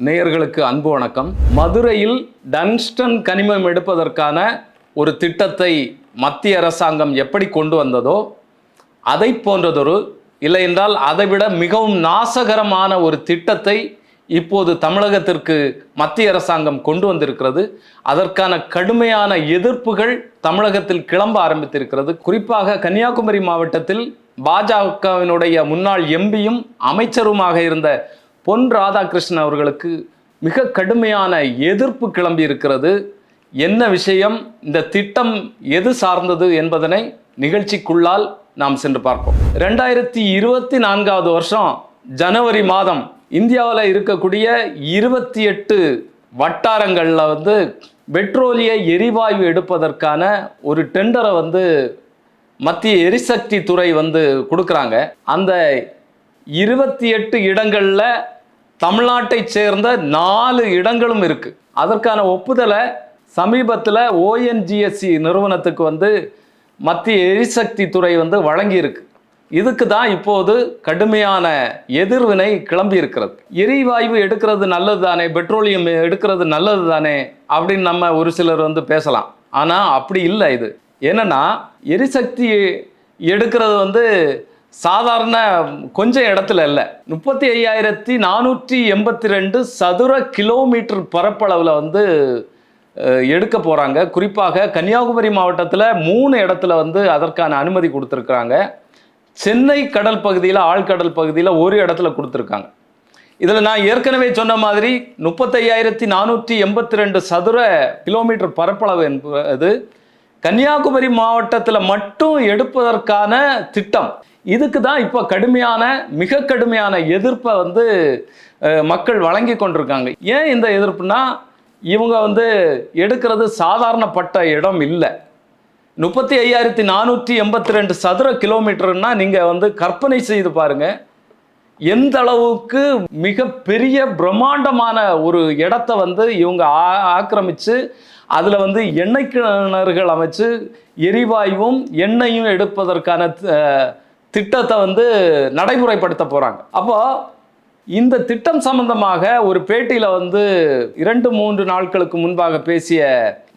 நேயர்களுக்கு அன்பு வணக்கம். மதுரையில் டன்ஸ்டன் கனிமம் எடுப்பதற்கான ஒரு திட்டத்தை மத்திய அரசாங்கம் எப்படி கொண்டு வந்ததோ அதை போன்றதொரு இல்லை என்றால் அதைவிட மிகவும் நாசகரமான ஒரு திட்டத்தை இப்போது தமிழகத்திற்கு மத்திய அரசாங்கம் கொண்டு வந்திருக்கிறது. அதற்கான கடுமையான எதிர்ப்புகள் தமிழகத்தில் கிளம்ப ஆரம்பித்திருக்கிறது. குறிப்பாக கன்னியாகுமரி மாவட்டத்தில் பாஜகவினுடைய முன்னாள் எம்பியும் அமைச்சருமாக இருந்த பொன் ராதாகிருஷ்ணன் அவர்களுக்கு மிக கடுமையான எதிர்ப்பு கிளம்பி இருக்கிறது. என்ன விஷயம்? இந்த திட்டம் எது சார்ந்தது என்பதனை நிகழ்ச்சிக்குள்ளால் நாம் சென்று பார்ப்போம். ரெண்டாயிரத்தி இருபத்தி நான்காவது வருஷம் ஜனவரி மாதம் இந்தியாவில் இருக்கக்கூடிய இருபத்தி எட்டு வட்டாரங்களில் வந்து பெட்ரோலிய எரிவாயு எடுப்பதற்கான ஒரு டெண்டரை வந்து மத்திய எரிசக்தி துறை வந்து கொடுக்குறாங்க. அந்த இருபத்தி எட்டு இடங்களில் தமிழ்நாட்டை சேர்ந்த நாலு இடங்களும் இருக்குது அதற்கான ஒப்புதலை சமீபத்தில் ஓஎன்ஜிஎஸ்சி நிறுவனத்துக்கு வந்து மத்திய எரிசக்தி துறை வந்து வழங்கியிருக்கு. இதுக்கு தான் இப்போது கடுமையான எதிர்வினை கிளம்பி இருக்கிறது. எரிவாயு எடுக்கிறது நல்லது தானே பெட்ரோலியம் எடுக்கிறது நல்லது தானே அப்படின்னு நம்ம ஒரு சிலர் வந்து பேசலாம். ஆனால் அப்படி இல்லை இது. என்னென்னா எரிசக்தி எடுக்கிறது வந்து சாதாரண கொஞ்சம் இடத்துல இல்லை. முப்பத்தி ஐயாயிரத்தி நானூற்றி எண்பத்தி ரெண்டு சதுர கிலோமீட்டர் பரப்பளவில் வந்து எடுக்க போகிறாங்க குறிப்பாக கன்னியாகுமரி மாவட்டத்தில் மூணு இடத்துல வந்து அதற்கான அனுமதி கொடுத்துருக்குறாங்க. சென்னை கடல் பகுதியில் ஆழ்கடல் பகுதியில் ஒரு இடத்துல கொடுத்துருக்காங்க. இதில் நான் ஏற்கனவே சொன்ன மாதிரி முப்பத்தையாயிரத்தி நானூற்றி எண்பத்தி ரெண்டு சதுர கிலோமீட்டர் பரப்பளவு என்பது கன்னியாகுமரி மாவட்டத்தில் மட்டும் எடுப்பதற்கான திட்டம். இதுக்கு தான் இப்போ கடுமையான மிக கடுமையான எதிர்ப்பை வந்து மக்கள் வழங்கி கொண்டிருக்காங்க. ஏன் இந்த எதிர்ப்புனா இவங்க வந்து எடுக்கிறது சாதாரணப்பட்ட இடம் இல்லை. முப்பத்தி ஐயாயிரத்தி நானூற்றி எண்பத்தி ரெண்டு சதுர கிலோமீட்டர்னா நீங்கள் வந்து கற்பனை செய்து பாருங்கள் எந்த அளவுக்கு மிக பெரிய பிரம்மாண்டமான ஒரு இடத்த வந்து இவங்க ஆ- ஆக்கிரமித்து அதில் வந்து எண்ணெய் கிணறுகள் அமைச்சு எரிவாயுவும் எண்ணெயும் எடுப்பதற்கான திட்டத்தை வந்து நடைமுறைப்படுத்த போகிறாங்க அப்போ இந்த திட்டம் சம்பந்தமாக ஒரு பேட்டியில் வந்து இரண்டு மூன்று நாட்களுக்கு முன்பாக பேசிய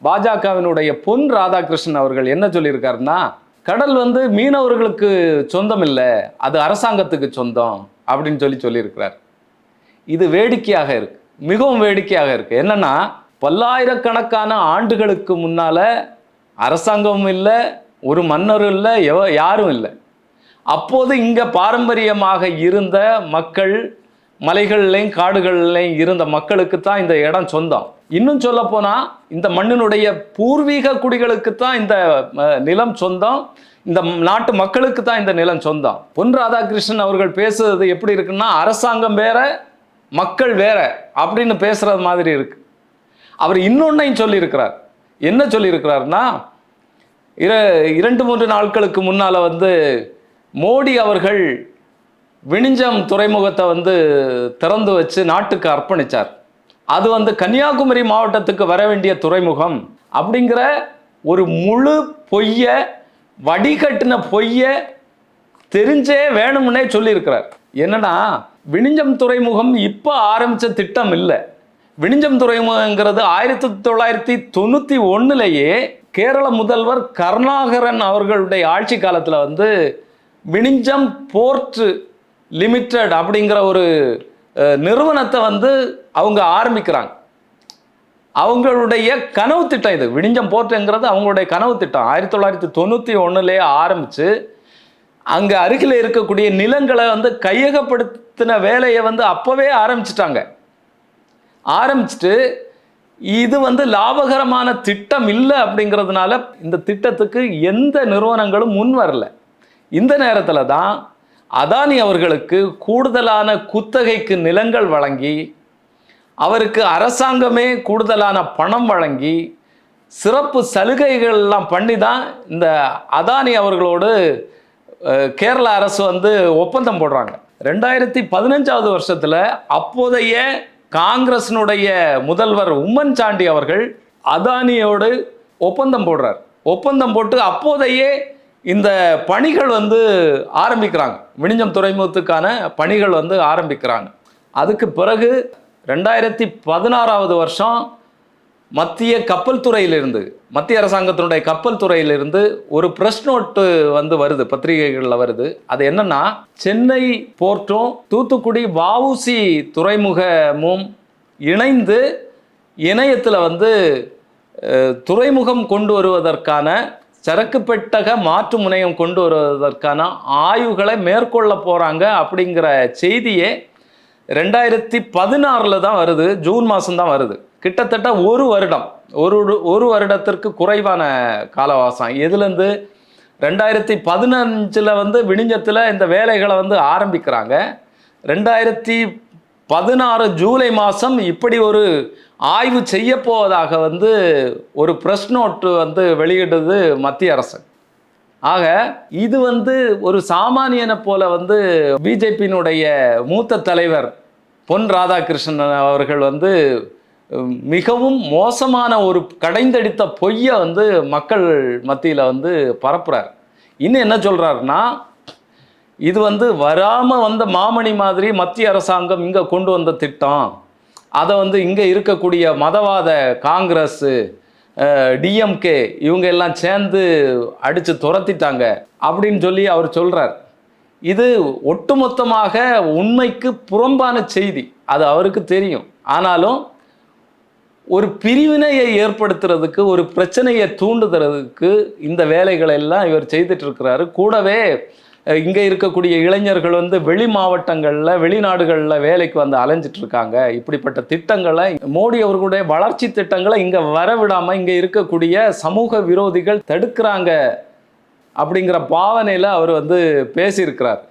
பாஜகவினுடைய பொன் ராதாகிருஷ்ணன் அவர்கள் என்ன சொல்லியிருக்காருன்னா கடல் வந்து மீனவர்களுக்கு சொந்தம் இல்லை அது அரசாங்கத்துக்கு சொந்தம் அப்படின்னு சொல்லி சொல்லியிருக்கிறார். இது வேடிக்கையாக இருக்கு. மிகவும் வேடிக்கையாக இருக்கு. என்னன்னா பல்லாயிரக்கணக்கான ஆண்டுகளுக்கு முன்னால அரசாங்கமும் இல்லை ஒரு மன்னரும் இல்லை எவ யாரும் இல்லை. அப்போது இங்கே பாரம்பரியமாக இருந்த மக்கள் மலைகள்லையும் காடுகள்லையும் இருந்த மக்களுக்கு தான் இந்த இடம் சொந்தம். இன்னும் சொல்ல போனால் இந்த மண்ணினுடைய பூர்வீக குடிகளுக்கு தான் இந்த நிலம் சொந்தம். இந்த நாட்டு மக்களுக்கு தான் இந்த நிலம் சொந்தம். பொன் ராதாகிருஷ்ணன் அவர்கள் பேசுறது எப்படி இருக்குன்னா அரசாங்கம் வேற மக்கள் வேற அப்படின்னு பேசுறது மாதிரி இருக்கு. அவர் இன்னொன்னையும் சொல்லியிருக்கிறார். என்ன சொல்லியிருக்கிறாருன்னா இர இரண்டு மூன்று நாட்களுக்கு முன்னால் வந்து மோடி அவர்கள் விணிஞ்சம் துறைமுகத்தை வந்து திறந்து வச்சு நாட்டுக்கு அர்ப்பணித்தார் அது வந்து கன்னியாகுமரி மாவட்டத்துக்கு வர வேண்டிய துறைமுகம் அப்படிங்கிற ஒரு முழு பொய்ய வடிகட்டின பொய்ய தெரிஞ்சே வேணும்னே சொல்லியிருக்கிறார். என்னன்னா விணிஞ்சம் துறைமுகம் இப்போ ஆரம்பித்த திட்டம் இல்லை. விணிஞ்சம் துறைமுகங்கிறது ஆயிரத்தி தொள்ளாயிரத்தி தொண்ணூற்றி ஒன்றுலேயே கேரள முதல்வர் கருணாகரன் அவர்களுடைய ஆட்சி காலத்தில் வந்து விணிஞ்சம் போர்ட் லிமிட்டெட் அப்படிங்கிற ஒரு நிறுவனத்தை வந்து அவங்க ஆரம்பிக்கிறாங்க. அவங்களுடைய கனவு திட்டம் இது. விடிஞ்சம் போர்ட்டுங்கிறது அவங்களுடைய கனவு திட்டம். ஆயிரத்தி தொள்ளாயிரத்தி தொண்ணூற்றி ஒன்றுலேயே ஆரம்பித்து அங்கே அருகில் இருக்கக்கூடிய நிலங்களை வந்து கையகப்படுத்தின வேலையை வந்து அப்போவே ஆரம்பிச்சிட்டாங்க. ஆரம்பிச்சுட்டு இது வந்து லாபகரமான திட்டம் இல்லை அப்படிங்கிறதுனால இந்த திட்டத்துக்கு எந்த நிறுவனங்களும் முன் வரல. இந்த நேரத்தில் தான் அதானி அவர்களுக்கு கூடுதலான குத்தகைக்கு நிலங்கள் வழங்கி அவருக்கு அரசாங்கமே கூடுதலான பணம் வழங்கி சிறப்பு சலுகைகள்லாம் பண்ணி தான் இந்த அதானி அவர்களோடு கேரள அரசு வந்து ஒப்பந்தம் போடுறாங்க. ரெண்டாயிரத்தி பதினஞ்சாவது வருஷத்தில் அப்போதைய காங்கிரஸினுடைய முதல்வர் உம்மன் சாண்டி அவர்கள் அதானியோடு ஒப்பந்தம் போடுறார். ஒப்பந்தம் போட்டு அப்போதையே இந்த பணிகள் வந்து ஆரம்பிக்கிறாங்க. விழிஞ்சம் துறைமுகத்துக்கான பணிகள் வந்து ஆரம்பிக்கிறாங்க. அதுக்கு பிறகு ரெண்டாயிரத்தி பதினாறாவது வருஷம் மத்திய கப்பல் துறையிலிருந்து மத்திய அரசாங்கத்தினுடைய கப்பல் துறையிலிருந்து ஒரு ப்ரெஸ் நோட்டு வந்து வருது பத்திரிகைகளில் வருது. அது என்னன்னா சென்னை போர்ட்டும் தூத்துக்குடி வவுசி துறைமுகமும் இணைந்து இணையத்தில் வந்து துறைமுகம் கொண்டு வருவதற்கான சரக்கு பெட்டக மாற்று முனையம் கொண்டு வருவதற்கான ஆய்வுகளை மேற்கொள்ள போகிறாங்க அப்படிங்கிற செய்தியே ரெண்டாயிரத்தி பதினாறில் தான் வருது ஜூன் மாதம்தான் வருது. கிட்டத்தட்ட ஒரு வருடம் ஒரு ஒரு வருடத்திற்கு குறைவான காலவாசம். இதுலேருந்து ரெண்டாயிரத்தி பதினஞ்சில் வந்து விழிஞ்சத்தில் இந்த வேலைகளை வந்து ஆரம்பிக்கிறாங்க. ரெண்டாயிரத்தி பதினாறு ஜூலை மாதம் இப்படி ஒரு ஆய்வு செய்ய போவதாக வந்து ஒரு ப்ரெஸ் நோட்டு வந்து வெளியிட்டது மத்திய அரசு. ஆக இது வந்து ஒரு சாமானியனை போல வந்து பிஜேபியினுடைய மூத்த தலைவர் பொன் ராதாகிருஷ்ணன் அவர்கள் வந்து மிகவும் மோசமான ஒரு கடைந்தடித்த பொய்யை வந்து மக்கள் மத்தியில் வந்து பரப்புகிறார் இன்னும் என்ன சொல்கிறாருன்னா இது வந்து வராமல் வந்த மாமணி மாதிரி மத்திய அரசாங்கம் இங்கே கொண்டு வந்த திட்டம். அதை வந்து இங்கே இருக்கக்கூடிய மதவாத காங்கிரஸ் டிஎம்கே இவங்க எல்லாம் சேர்ந்து அடித்து துரத்திட்டாங்க அப்படின்னு சொல்லி அவர் சொல்கிறார் இது ஒட்டுமொத்தமாக உண்மைக்கு புறம்பான செய்தி. அது அவருக்கு தெரியும். ஆனாலும் ஒரு பிரிவினையை ஏற்படுத்துறதுக்கு ஒரு பிரச்சனையை தூண்டுறதுக்கு இந்த வேலைகளை எல்லாம் இவர் செய்துட்டு இருக்கிறாரு. கூடவே இங்கே இருக்கக்கூடிய இளைஞர்கள் வந்து வெளி மாவட்டங்களில் வெளிநாடுகளில் வேலைக்கு வந்து அலைஞ்சிட்டு இருக்காங்க. இப்படிப்பட்ட திட்டங்களை மோடி அவர்களுடைய வளர்ச்சி திட்டங்களை இங்கே வரவிடாமல் இங்கே இருக்கக்கூடிய சமூக விரோதிகள் தடுக்கிறாங்க அப்படிங்கிற பாவனையில் அவர் வந்து பேசியிருக்கிறார்.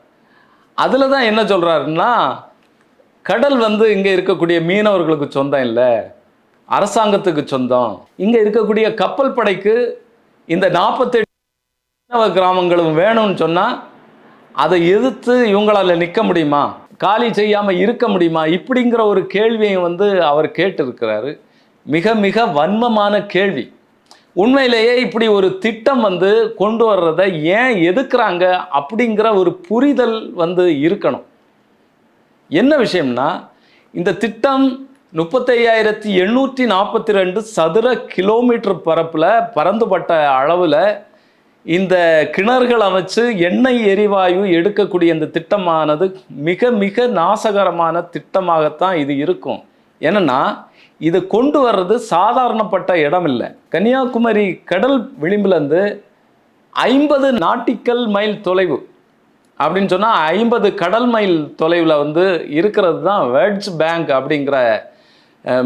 அதில் தான் என்ன சொல்கிறாருன்னா கடல் வந்து இங்கே இருக்கக்கூடிய மீனவர்களுக்கு சொந்தம் இல்லை அரசாங்கத்துக்கு சொந்தம். இங்கே இருக்கக்கூடிய கப்பல் படைக்கு இந்த நாற்பத்தெட்டு கிராமங்களும் வேணும்னு சொன்னால் அதை எதிர்த்து இவங்களால் நிற்க முடியுமா? காலி செய்யாமல் இருக்க முடியுமா? இப்படிங்கிற ஒரு கேள்வியை வந்து அவர் கேட்டிருக்கிறாரு. மிக மிக வன்மமான கேள்வி. உண்மையிலேயே இப்படி ஒரு திட்டம் வந்து கொண்டு வர்றதை ஏன் எதுக்குறாங்க? அப்படிங்கிற ஒரு புரிதல் வந்து இருக்கணும். என்ன விஷயம்னா இந்த திட்டம் முப்பத்தையாயிரத்தி எண்ணூற்றி நாற்பத்தி ரெண்டு சதுர கிலோமீட்டர் பரப்பில் பறந்துபட்ட அளவில் இந்த கிணறுகள் அமைச்சு எண்ணெய் எரிவாயு எடுக்கக்கூடிய இந்த திட்டமானது மிக மிக நாசகரமான திட்டமாகத்தான் இது இருக்கும். என்னென்னா இது கொண்டு வர்றது சாதாரணப்பட்ட இடம் இல்லை கன்னியாகுமரி கடல் விளிம்புலேருந்து ஐம்பது நாட்டிக்கல் மைல் தொலைவு. அப்படின்னு சொன்னால் ஐம்பது கடல் மைல் தொலைவில் வந்து இருக்கிறது தான் வெட்ஜ் பேங்க் அப்படிங்கிற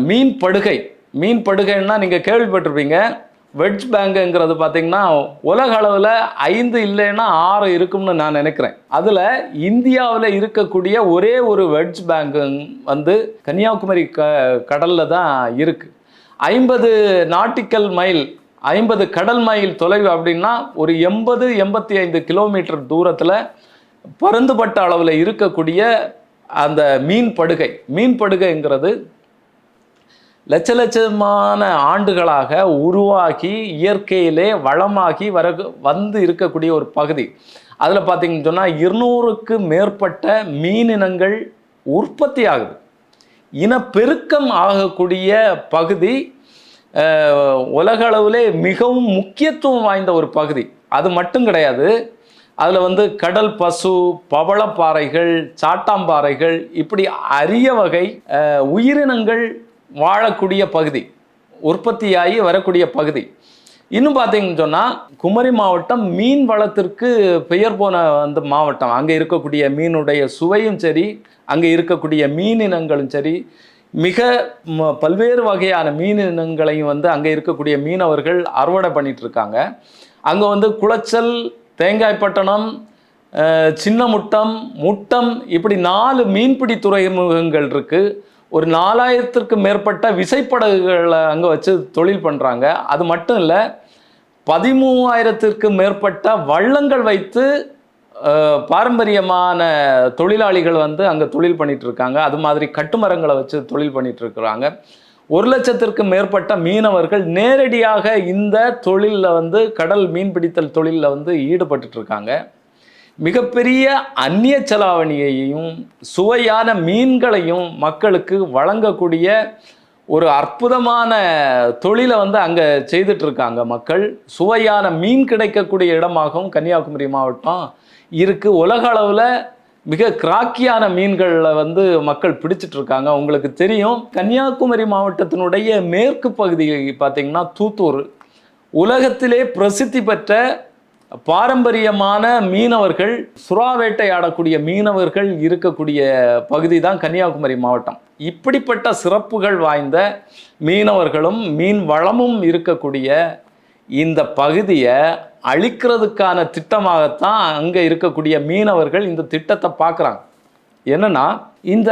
மீன் படுகை. மீன் படுகைன்னா நீங்கள் கேள்விப்பட்டிருப்பீங்க. வெட்ஜ் பேங்குங்கிறது பார்த்திங்கன்னா உலக அளவில் ஐந்து இல்லைன்னா ஆறு இருக்கும்னு நான் நினைக்கிறேன். அதில் இந்தியாவில் இருக்கக்கூடிய ஒரே ஒரு வெட்ஜ் பேங்கு வந்து கன்னியாகுமரி க கடலில் தான் இருக்குது ஐம்பது நாட்டிக்கல் மைல் ஐம்பது கடல் மைல் தொலைவு அப்படின்னா ஒரு எண்பது எண்பத்தி ஐந்து கிலோமீட்டர் தூரத்தில் பருந்துபட்ட அளவில் இருக்கக்கூடிய அந்த மீன் படுகை. மீன் படுகைங்கிறது லட்ச லட்சமான ஆண்டுகளாக உருவாகி இயற்கையிலே வளமாகி வர வந்து இருக்கக்கூடிய ஒரு பகுதி. அதில் பார்த்தீங்கன்னு சொன்னால் இருநூறுக்கு மேற்பட்ட மீனினங்கள் உற்பத்தி ஆகுது. இனப்பெருக்கம் ஆகக்கூடிய பகுதி உலகளவிலே உலக அளவிலே மிகவும் முக்கியத்துவம் வாய்ந்த ஒரு பகுதி. அது மட்டும் கிடையாது. அதில் வந்து கடல் பசு பவளப்பாறைகள் சாட்டாம்பாறைகள் இப்படி அரிய வகை உயிரினங்கள் வாழக்கூடிய பகுதி உற்பத்தியாகி வரக்கூடிய பகுதி. இன்னும் பார்த்தீங்கன்னு சொன்னால் குமரி மாவட்டம் மீன் வளத்திற்கு பெயர் போன அந்த மாவட்டம். அங்கே இருக்கக்கூடிய மீனுடைய சுவையும் சரி அங்கே இருக்கக்கூடிய மீனினங்களும் சரி மிக ம- பல்வேறு வகையான மீனினங்களையும் வந்து அங்கே இருக்கக்கூடிய மீனவர்கள் அறுவடை பண்ணிட்டு இருக்காங்க அங்கே வந்து குளச்சல் தேங்காய்பட்டணம் சின்ன முட்டம் முட்டம் இப்படி நாலு மீன்பிடி துறைமுகங்கள் இருக்குது ஒரு நாலாயிரத்திற்கு மேற்பட்ட விசைப்படகுகளை அங்கே வச்சு தொழில் பண்ணுறாங்க அது மட்டும் இல்லை பதிமூவாயிரத்திற்கு மேற்பட்ட வள்ளங்கள் வைத்து பாரம்பரியமான தொழிலாளிகள் வந்து அங்கே தொழில் பண்ணிட்டு இருக்காங்க. அது மாதிரி கட்டுமரங்களை வச்சு தொழில் பண்ணிட்டு இருக்கிறாங்க. ஒரு லட்சத்திற்கு மேற்பட்ட மீனவர்கள் நேரடியாக இந்த தொழிலில் வந்து கடல் மீன்பிடித்தல் தொழிலில் வந்து ஈடுபட்டு இருக்காங்க. மிகப்பெரிய அந்நிய செலாவணியையும் சுவையான மீன்களையும் மக்களுக்கு வழங்கக்கூடிய ஒரு அற்புதமான தொழிலை வந்து அங்கே செய்துட்ருக்காங்க மக்கள். சுவையான மீன் கிடைக்கக்கூடிய இடமாகவும் கன்னியாகுமரி மாவட்டம் இருக்குது உலக அளவில் மிக கிராக்கியான மீன்களில் வந்து மக்கள் பிடிச்சிட்ருக்காங்க உங்களுக்கு தெரியும் கன்னியாகுமரி மாவட்டத்தினுடைய மேற்கு பகுதியை பார்த்தீங்கன்னா தூத்தூர். உலகத்திலே பிரசித்தி பெற்ற பாரம்பரியமான மீனவர்கள் சுறா வேட்டையாடக்கூடிய மீனவர்கள் இருக்கக்கூடிய பகுதி தான் கன்னியாகுமரி மாவட்டம். இப்படிப்பட்ட சிறப்புகள் வாய்ந்த மீனவர்களும் மீன் வளமும் இருக்கக்கூடிய இந்த பகுதியை அழிக்கிறதுக்கான திட்டமாகத்தான் அங்கே இருக்கக்கூடிய மீனவர்கள் இந்த திட்டத்தை பார்க்குறாங்க என்னன்னா இந்த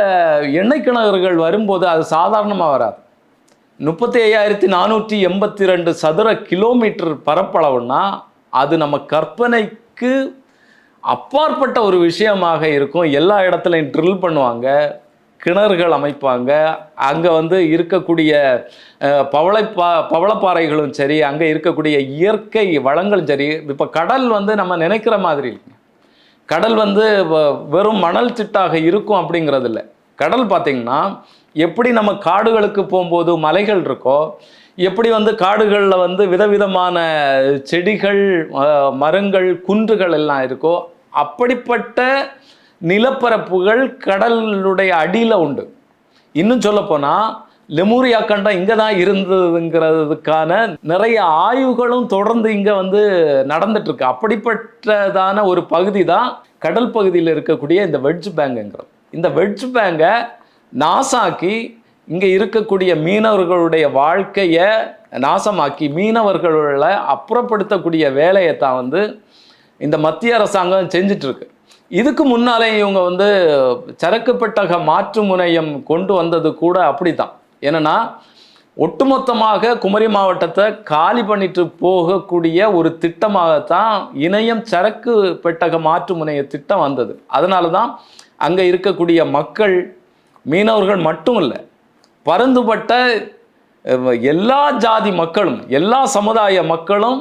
எண்ணெய் கிணறுகள் வரும்போது அது சாதாரணமாக வராது. முப்பத்தி ஐயாயிரத்தி நானூற்றி எண்பத்தி ரெண்டு சதுர கிலோமீட்டர் பரப்பளவுன்னா அது நம்ம கற்பனைக்கு அப்பாற்பட்ட ஒரு விஷயமாக இருக்கும். எல்லா இடத்துலையும் ட்ரில் பண்ணுவாங்க கிணறுகள் அமைப்பாங்க. அங்கே வந்து இருக்கக்கூடிய பவளைப்பா பவளப்பாறைகளும் சரி அங்கே இருக்கக்கூடிய இயற்கை வளங்களும் சரி இப்போ கடல் வந்து நம்ம நினைக்கிற மாதிரி கடல் வந்து வ- வெறும் மணல் சிட்டாக இருக்கும் அப்படிங்கிறது இல்லை கடல் பார்த்திங்கன்னா எப்படி நம்ம காடுகளுக்கு போகும்போது மலைகள் இருக்கோ எப்படி வந்து காடுகளில் வந்து விதவிதமான செடிகள் மரங்கள் குன்றுகள் எல்லாம் இருக்கோ அப்படிப்பட்ட நிலப்பரப்புகள் கடலுடைய அடியில் உண்டு. இன்னும் சொல்லப்போனால் லெமூரியா கண்டம் இங்கே தான் இருந்ததுங்கிறதுக்கான நிறைய ஆய்வுகளும் தொடர்ந்து இங்கே வந்து நடந்துட்டுருக்கு. அப்படிப்பட்டதான ஒரு பகுதி தான் கடல் பகுதியில் இருக்கக்கூடிய இந்த வெட்ஜ் பேங்குங்கிறது. இந்த வெட்ஜ் பேங்கை நாசாக்கி இங்கே இருக்கக்கூடிய மீனவர்களுடைய வாழ்க்கையை நாசமாக்கி மீனவர்களை அப்புறப்படுத்தக்கூடிய வேலையை தான் வந்து இந்த மத்திய அரசாங்கம் செஞ்சிட்ருக்கு. இதுக்கு முன்னாலே இவங்க வந்து சரக்கு பெட்டக மாற்று முனையம் கொண்டு வந்தது கூட அப்படிதான் என்னென்னா ஒட்டுமொத்தமாக குமரி மாவட்டத்தை காலி பண்ணிட்டு போகக்கூடிய ஒரு திட்டமாகத்தான் இணையம் சரக்கு பெட்டக மாற்று முனைய திட்டம் வந்தது. அதனால தான் அங்கே இருக்கக்கூடிய மக்கள் மீனவர்கள் மட்டும் இல்லை பரந்துபட்ட எல்லா ஜாதி மக்களும் எல்லா சமுதாய மக்களும்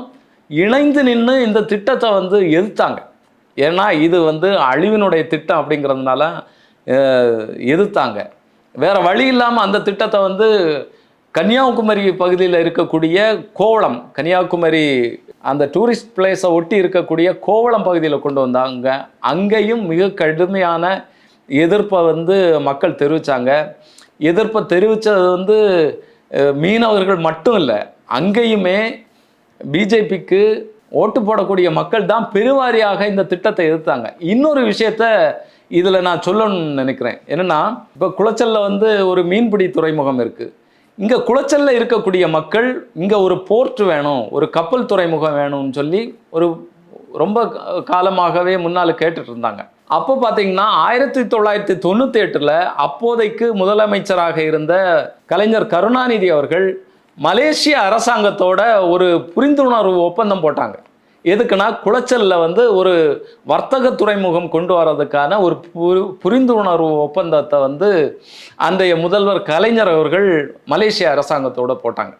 இணைந்து நின்று இந்த திட்டத்தை வந்து எதிர்த்தாங்க. ஏன்னா இது வந்து அழிவினுடைய திட்டம் அப்படிங்கிறதுனால எதிர்த்தாங்க. வேற வழி இல்லாமல் அந்த திட்டத்தை வந்து கன்னியாகுமரி பகுதியில் இருக்கக்கூடிய கோவளம் கன்னியாகுமரி அந்த டூரிஸ்ட் பிளேஸை ஒட்டி இருக்கக்கூடிய கோவளம் பகுதியில் கொண்டு வந்தாங்க. அங்கேயும் மிக கடுமையான எதிர்ப்பை வந்து மக்கள் தெரிவித்தாங்க எதிர்ப்பை தெரிவித்தது வந்து மீனவர்கள் மட்டும் இல்லை அங்கேயுமே பிஜேபிக்கு ஓட்டு போடக்கூடிய மக்கள் தான் பெருவாரியாக இந்த திட்டத்தை எதிர்த்தாங்க. இன்னொரு விஷயத்த இதில் நான் சொல்லணும்னு நினைக்கிறேன். என்னன்னா இப்போ குளச்சலில் வந்து ஒரு மீன்பிடி துறைமுகம் இருக்குது இங்கே குளச்சல்ல இருக்கக்கூடிய மக்கள் இங்கே ஒரு போர்ட் வேணும் ஒரு கப்பல் துறைமுகம் வேணும்னு சொல்லி ஒரு ரொம்ப காலமாகவே முன்னால் கேட்டுட்டு இருந்தாங்க. அப்போ பார்த்தீங்கன்னா ஆயிரத்தி தொள்ளாயிரத்தி தொண்ணூற்றி எட்டில் அப்போதைக்கு முதலமைச்சராக இருந்த கலைஞர் கருணாநிதி அவர்கள் மலேசிய அரசாங்கத்தோட ஒரு புரிந்துணர்வு ஒப்பந்தம் போட்டாங்க. எதுக்குன்னா குளச்சலில் வந்து ஒரு வர்த்தக துறைமுகம் கொண்டு வர்றதுக்கான ஒரு புரிந்துணர்வு ஒப்பந்தத்தை வந்து அன்றைய முதல்வர் கலைஞர் அவர்கள் மலேசிய அரசாங்கத்தோட போட்டாங்க.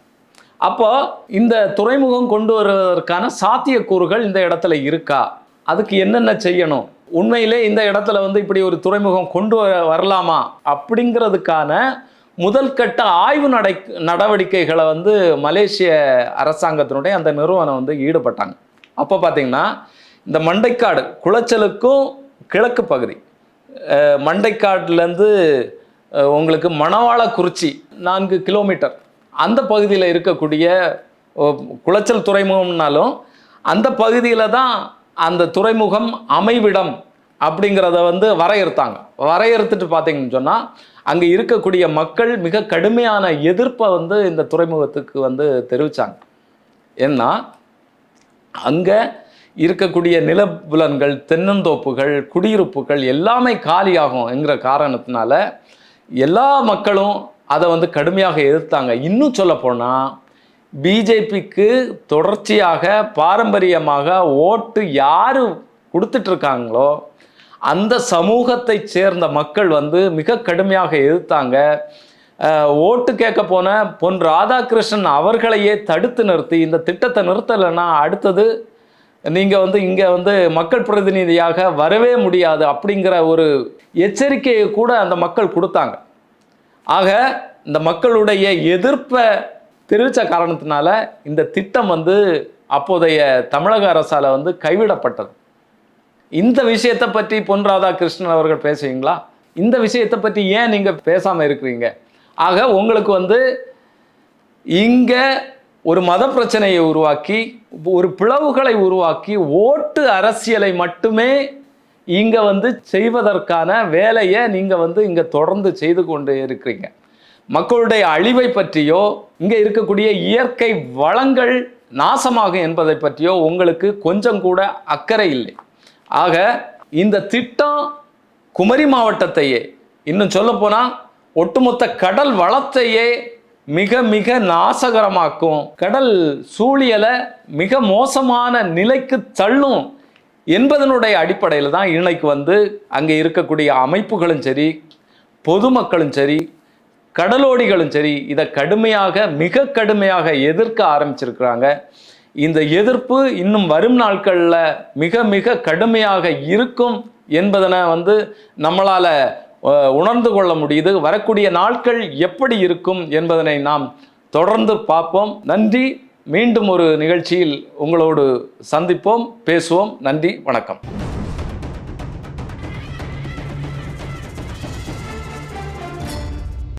அப்போ இந்த துறைமுகம் கொண்டு வருவதற்கான சாத்தியக்கூறுகள் இந்த இடத்துல இருக்கா? அதுக்கு என்னென்ன செய்யணும்? உண்மையிலே இந்த இடத்துல வந்து இப்படி ஒரு துறைமுகம் கொண்டு வர வரலாமா? அப்படிங்கிறதுக்கான முதல் கட்ட ஆய்வு நடை நடவடிக்கைகளை வந்து மலேசிய அரசாங்கத்தினுடைய அந்த நிறுவனம் வந்து ஈடுபட்டாங்க. அப்போ பார்த்தீங்கன்னா இந்த மண்டைக்காடு குளச்சலுக்கும் கிழக்கு பகுதி. மண்டைக்காட்டிலேருந்து உங்களுக்கு மணவாளக்குறிச்சி நான்கு கிலோமீட்டர். அந்த பகுதியில் இருக்கக்கூடிய குளச்சல் துறைமுகம்னாலும் அந்த பகுதியில் தான் அந்த துறைமுகம் அமைவிடம் அப்படிங்கிறத வந்து வரையறுத்தாங்க. வரையறுத்துட்டு பார்த்தீங்கன்னு சொன்னால் அங்கே இருக்கக்கூடிய மக்கள் மிக கடுமையான எதிர்ப்பை வந்து இந்த துறைமுகத்துக்கு வந்து தெரிவித்தாங்க ஏன்னா அங்கே இருக்கக்கூடிய நிலப்புலன்கள் தென்னந்தோப்புகள் குடியிருப்புகள் எல்லாமே காலியாகும் என்கிற காரணத்தினால எல்லா மக்களும் அதை வந்து கடுமையாக எதிர்த்தாங்க. இன்னும் சொல்ல போனால் பிஜேபிக்கு தொடர்ச்சியாக பாரம்பரியமாக ஓட்டு யார் கொடுத்துட்ருக்காங்களோ அந்த சமூகத்தை சேர்ந்த மக்கள் வந்து மிக கடுமையாக எதிர்த்தாங்க. ஓட்டு கேட்க போன பொன் ராதாகிருஷ்ணன் அவர்களையே தடுத்து நிறுத்தி இந்த திட்டத்தை நிறுத்தலைன்னா அடுத்தது நீங்கள் வந்து இங்கே வந்து மக்கள் பிரதிநிதியாக வரவே முடியாது அப்படிங்கிற ஒரு எச்சரிக்கையை கூட அந்த மக்கள் கொடுத்தாங்க. ஆக இந்த மக்களுடைய எதிர்ப்பை தெரிவித்த காரணத்தினால இந்த திட்டம் வந்து அப்போதைய தமிழக அரசால் வந்து கைவிடப்பட்டது. இந்த விஷயத்தை பற்றி பொன் ராதாகிருஷ்ணன் அவர்கள் பேசுவீங்களா? இந்த விஷயத்தை பற்றி ஏன் நீங்கள் பேசாமல் இருக்கிறீங்க? ஆக உங்களுக்கு வந்து இங்கே ஒரு மத பிரச்சனையை உருவாக்கி ஒரு பிளவுகளை உருவாக்கி ஓட்டு அரசியலை மட்டுமே இங்கே வந்து செய்வதற்கான வேலையை நீங்கள் வந்து இங்கே தொடர்ந்து செய்து கொண்டு இருக்கிறீங்க. மக்களுடைய அழிவை பற்றியோ இங்கே இருக்கக்கூடிய இயற்கை வளங்கள் நாசமாகும் என்பதை பற்றியோ உங்களுக்கு கொஞ்சம் கூட அக்கறை இல்லை. ஆக இந்த திட்டம் குமரி மாவட்டத்தையே இன்னும் சொல்லப்போனால் ஒட்டுமொத்த கடல் வளத்தையே மிக மிக நாசகரமாக்கும். கடல் சூழியலை மிக மோசமான நிலைக்கு தள்ளும் என்பதனுடைய அடிப்படையில் தான் இன்னைக்கு வந்து அங்கே இருக்கக்கூடிய அமைப்புகளும் சரி பொதுமக்களும் சரி கடலோடிகளும் சரி இதை கடுமையாக மிக கடுமையாக எதிர்க்க ஆரம்பிச்சிருக்கிறாங்க. இந்த எதிர்ப்பு இன்னும் வரும் நாட்களில் மிக மிக கடுமையாக இருக்கும் என்பதனை வந்து நம்மளால் உணர்ந்து கொள்ள முடியுது. வரக்கூடிய நாட்கள் எப்படி இருக்கும் என்பதனை நாம் தொடர்ந்து பார்ப்போம். நன்றி. மீண்டும் ஒரு நிகழ்ச்சியில் உங்களோடு சந்திப்போம் பேசுவோம். நன்றி. வணக்கம்.